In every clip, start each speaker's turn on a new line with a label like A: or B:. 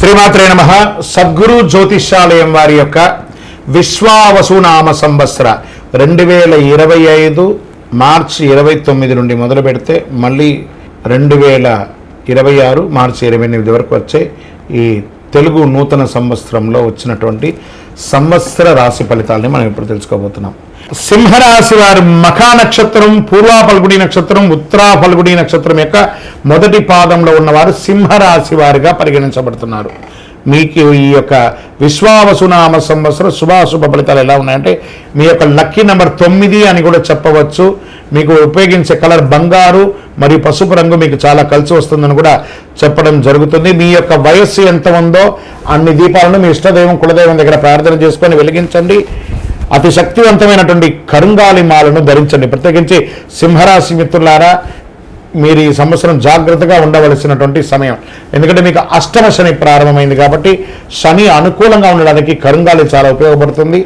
A: శ్రీమాత్రే నమ. సద్గురు జ్యోతిష్యాలయం వారి యొక్క విశ్వావసునామ సంవత్సర రెండు వేల ఇరవై ఐదు మార్చి ఇరవై తొమ్మిది నుండి మొదలు పెడితే మళ్ళీ రెండు వేల ఇరవై ఆరు మార్చి ఇరవై ఎనిమిది వరకు వచ్చే ఈ తెలుగు నూతన సంవత్సరంలో వచ్చినటువంటి సంవత్సర రాశి ఫలితాలని మనం ఇప్పుడు తెలుసుకోబోతున్నాం. సింహరాశి వారి మఖా నక్షత్రం పూర్వా ఫల్గుడి నక్షత్రం ఉత్తరా ఫల్గుడి నక్షత్రం యొక్క మొదటి పాదంలో ఉన్నవారు సింహరాశి వారిగా పరిగణించబడుతున్నారు. మీకు ఈ యొక్క విశ్వావసునామ సంవత్సరం శుభాశుభ ఫలితాలు ఎలా ఉన్నాయంటే మీ యొక్క లక్కీ నెంబర్ తొమ్మిది అని కూడా చెప్పవచ్చు. మీకు ఉపయోగించే కలర్ బంగారు మరియు పసుపు రంగు మీకు చాలా కలిసి వస్తుందని కూడా చెప్పడం జరుగుతుంది. మీ యొక్క వయస్సు ఎంత ఉందో అన్ని దీపాలను మీ ఇష్టదైవం కులదైవం దగ్గర ప్రార్థన చేసుకొని వెలిగించండి. అతి శక్తివంతమైనటువంటి కరుంగాలి మాలను ధరించండి. ప్రత్యేకించి సింహరాశి మిత్రులారా మీరు ఈ సంవత్సరం జాగ్రత్తగా ఉండవలసినటువంటి సమయం. ఎందుకంటే మీకు అష్టమ శని ప్రారంభమైంది కాబట్టి శని అనుకూలంగా ఉండడానికి కరుంగాలి చాలా ఉపయోగపడుతుంది.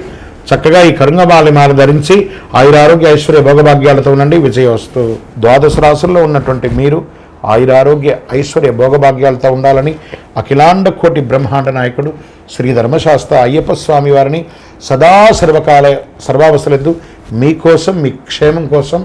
A: చక్కగా ఈ కరుంగమాలి మాల ధరించి ఆయురారోగ్య ఐశ్వర్య భోగభాగ్యాలతో ఉండండి. విజయవస్తు ద్వాదశ రాశుల్లో ఉన్నటువంటి మీరు ఆయురారోగ్య ఐశ్వర్య భోగభాగ్యాలతో ఉండాలని అఖిలాండ కోటి బ్రహ్మాండ నాయకుడు శ్రీ ధర్మశాస్త్ర అయ్యప్ప స్వామి వారిని సదా సర్వకాల సర్వావస్థలెద్దు. మీకోసం మీ క్షేమం కోసం